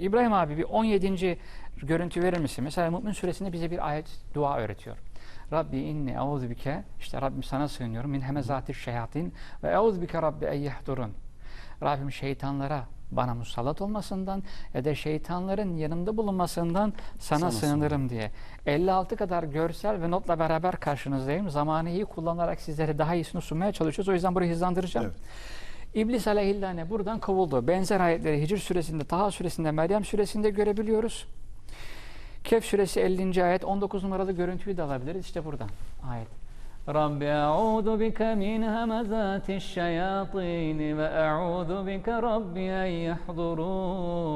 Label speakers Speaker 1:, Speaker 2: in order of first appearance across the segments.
Speaker 1: İbrahim abi bir 17. görüntü verir misin? Mesela Mümin suresinde bize bir ayet dua öğretiyor. Rabbi inni euzu bike işte Rabbim sana sığınıyorum min hemezati şeyatin ve euzu bike Rabbi en yahdurun. Rabbim şeytanlara bana musallat olmasından ya da şeytanların yanımda bulunmasından sana,
Speaker 2: Sana
Speaker 1: sığınırım diye. 56 kadar görsel ve notla beraber karşınızdayım. Zamanı iyi kullanarak sizlere daha iyisini sunmaya çalışıyoruz. O yüzden burayı hızlandıracağım.
Speaker 2: Evet.
Speaker 1: İblis aleyhillâne buradan kovuldu. Benzer ayetleri Hicr suresinde, Taha suresinde, Meryem suresinde görebiliyoruz. Kehf suresi 50. ayet 19 numaralı görüntüyü de alabiliriz. İşte buradan ayet. Rabbi e'udu bike min hemezati şeyatini ve e'udu bike Rabbi en yahdurun.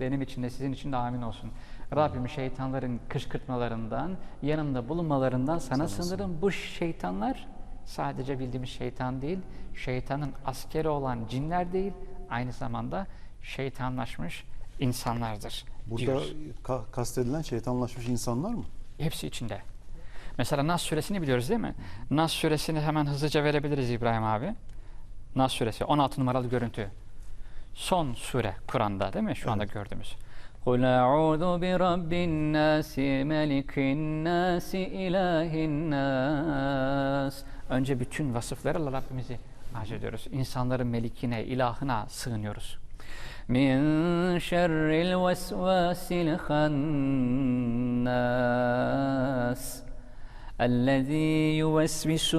Speaker 1: Benim için de sizin için de amin olsun. Rabbim şeytanların kışkırtmalarından, yanımda bulunmalarından sana,
Speaker 2: Sana
Speaker 1: sığınırım. Bu şeytanlar sadece bildiğimiz şeytan değil, şeytanın askeri olan cinler değil, aynı zamanda şeytanlaşmış insanlardır.
Speaker 2: Burada
Speaker 1: diyoruz.
Speaker 2: ka- kastedilen şeytanlaşmış insanlar mı?
Speaker 1: Hepsi içinde. Mesela Nas suresini biliyoruz değil mi? Nas suresini hemen hızlıca verebiliriz İbrahim abi. Nas suresi 16 numaralı görüntü. Son sure Kur'an'da değil mi? Şu anda
Speaker 2: Evet.
Speaker 1: gördüğümüz. قُلْ أَعُوذُ بِرَبِّ النَّاسِ مَلِكِ النَّاسِ إِلَٰهِ النَّاسِ Önce bütün vasıflarıyla Rabbimizi arz ediyoruz. İnsanların melikine, ilahına sığınıyoruz. Min şerril vesvasil hannas الذي يوسوس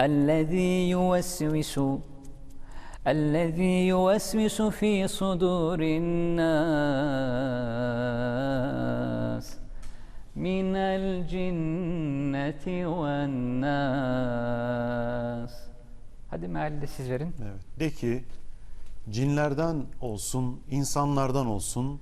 Speaker 1: الذي يوسوس الذي يوسوس في صدور الناس من الجنة والناس Hadi mealde siz verin.
Speaker 2: Evet. De ki cinlerden olsun, insanlardan olsun,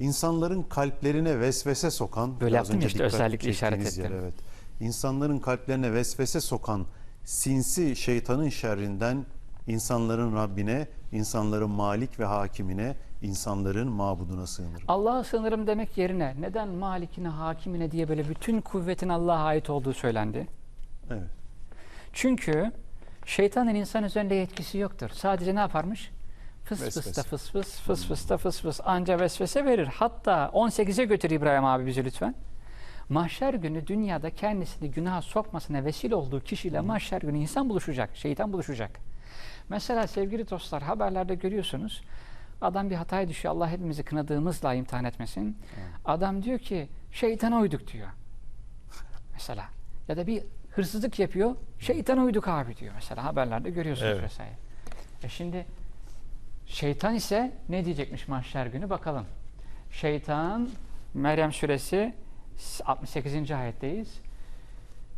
Speaker 2: insanların kalplerine vesvese sokan
Speaker 1: Böyle
Speaker 2: biraz
Speaker 1: yaptım ya
Speaker 2: önce
Speaker 1: işte,
Speaker 2: dikkat
Speaker 1: özellikle işaret
Speaker 2: çektiğiniz yer,
Speaker 1: ettim.
Speaker 2: evet. İnsanların kalplerine vesvese sokan sinsi şeytanın şerrinden insanların Rabbine, insanların malik ve hakimine, insanların mabuduna sığınırım.
Speaker 1: Allah'a sığınırım demek yerine neden malikine, hakimine diye böyle bütün kuvvetin Allah'a ait olduğu söylendi?
Speaker 2: Evet.
Speaker 1: Çünkü şeytanın insan üzerinde yetkisi yoktur. Sadece ne yaparmış? Fıs fıs da fıs fıs, fıs fıs da fıs fıs anca vesvese verir. Hatta 18'e götür İbrahim abi bizi lütfen. Mahşer günü dünyada kendisini günaha sokmasına vesile olduğu kişiyle mahşer günü insan buluşacak, şeytan buluşacak. Mesela sevgili dostlar haberlerde görüyorsunuz. Adam bir hataya düşüyor. Allah hepimizi kınadığımızla imtihan etmesin. Adam diyor ki şeytana uyduk diyor. Mesela. Ya da bir hırsızlık yapıyor. Şeytana uyduk abi diyor mesela. Haberlerde görüyorsunuz
Speaker 2: Evet.
Speaker 1: vesaire. E şimdi şeytan ise ne diyecekmiş mahşer günü bakalım. Şeytan Meryem suresi 68. ayetteyiz.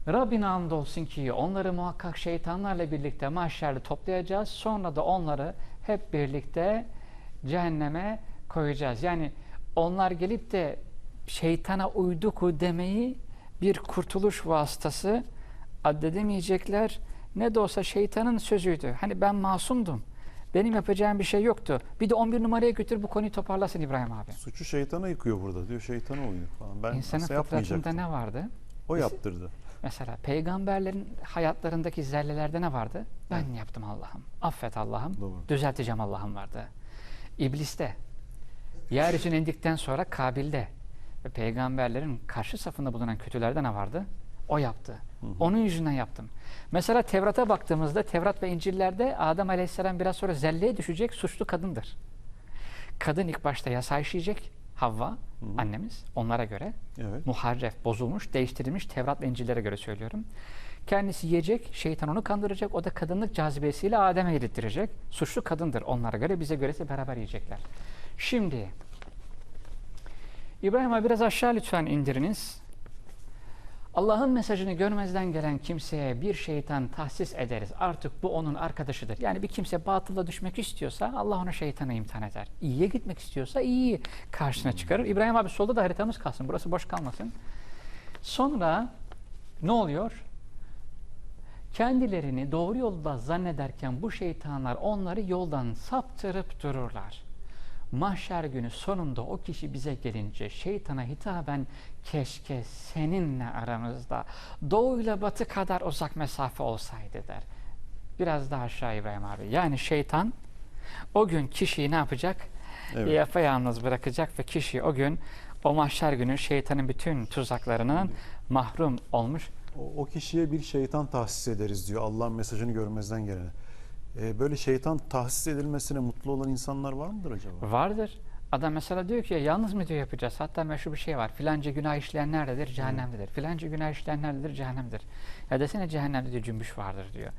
Speaker 1: Rabbine andolsun ki onları muhakkak şeytanlarla birlikte mahşerde toplayacağız. Sonra da onları hep birlikte cehenneme koyacağız. Yani onlar gelip de şeytana uyduk demeyi bir kurtuluş vasıtası addedemeyecekler. Ne de olsa şeytanın sözüydü. Hani ben masumdum. Benim yapacağım bir şey yoktu. Bir de 11 numaraya götür bu konuyu toparlasın İbrahim abi.
Speaker 2: Suçu şeytana yıkıyor burada diyor. Şeytana uyuyor falan. Ben
Speaker 1: İnsanın fıtratında ne vardı?
Speaker 2: O yaptırdı.
Speaker 1: Mesela peygamberlerin hayatlarındaki zellelerde ne vardı? Ben yaptım Allah'ım. Affet Allah'ım. Düzelteceğim Allah'ım vardı. İbliste. Yeryüzüne indikten sonra Kabil'de ve peygamberlerin karşı safında bulunan kötülerde ne vardı? O yaptı. Onun yüzünden yaptım. Mesela Tevrat'a baktığımızda Tevrat ve İncil'lerde Adem Aleyhisselam biraz sonra zelleye düşecek suçlu kadındır. Kadın ilk başta yasa işleyecek. Havva annemiz onlara göre
Speaker 2: Evet.
Speaker 1: muharref, bozulmuş, değiştirilmiş Tevrat ve İncil'lere göre söylüyorum. Kendisi yiyecek, şeytan onu kandıracak, o da kadınlık cazibesiyle Adem'e yedirttirecek. Suçlu kadındır onlara göre, bize göre ise beraber yiyecekler. Şimdi, İbrahim abi biraz aşağı lütfen indiriniz. Allah'ın mesajını görmezden gelen kimseye bir şeytan tahsis ederiz. Artık bu onun arkadaşıdır. Yani bir kimse batıla düşmek istiyorsa Allah ona şeytana imtihan eder. İyiye gitmek istiyorsa iyiyi karşısına çıkarır. İbrahim abi solda da haritamız kalsın. Burası boş kalmasın. Sonra ne oluyor? Kendilerini doğru yolda zannederken bu şeytanlar onları yoldan saptırıp dururlar. Mahşer günü sonunda o kişi bize gelince şeytana hitaben keşke seninle aramızda doğuyla batı kadar uzak mesafe olsaydı der. Biraz daha aşağı İbrahim abi. Yani şeytan o gün kişiyi ne yapacak?
Speaker 2: Evet.
Speaker 1: yapayalnız bırakacak ve kişi o gün o mahşer günü şeytanın bütün tuzaklarından mahrum olmuş.
Speaker 2: O, o kişiye bir şeytan tahsis ederiz diyor Allah'ın mesajını görmezden gelene. Ee, böyle şeytan tahsis edilmesine mutlu olan insanlar var mıdır acaba?
Speaker 1: Vardır. Adam mesela diyor ki yalnız mı diyor yapacağız? Hatta meşhur bir şey var. Filanca günah işleyen nerededir? Cehennemdedir. Filanca günah işleyen nerededir? Cehennemdedir. Ya desene cehennemde diyor cümbüş vardır diyor.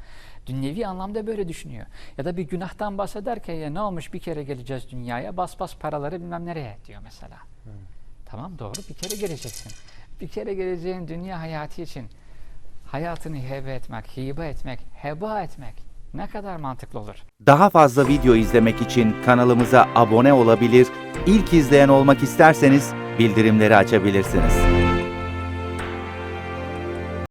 Speaker 1: Dünyevi anlamda böyle düşünüyor. Ya da bir günahtan bahsederken ya ne olmuş bir kere geleceğiz dünyaya bas bas paraları bilmem nereye diyor mesela. Tamam doğru bir kere geleceksin. Bir kere geleceğin dünya hayatı için hayatını hebe etmek, hibe etmek, heba etmek ne kadar mantıklı olur?
Speaker 3: Daha fazla video izlemek için kanalımıza abone olabilir, ilk izleyen olmak isterseniz bildirimleri açabilirsiniz.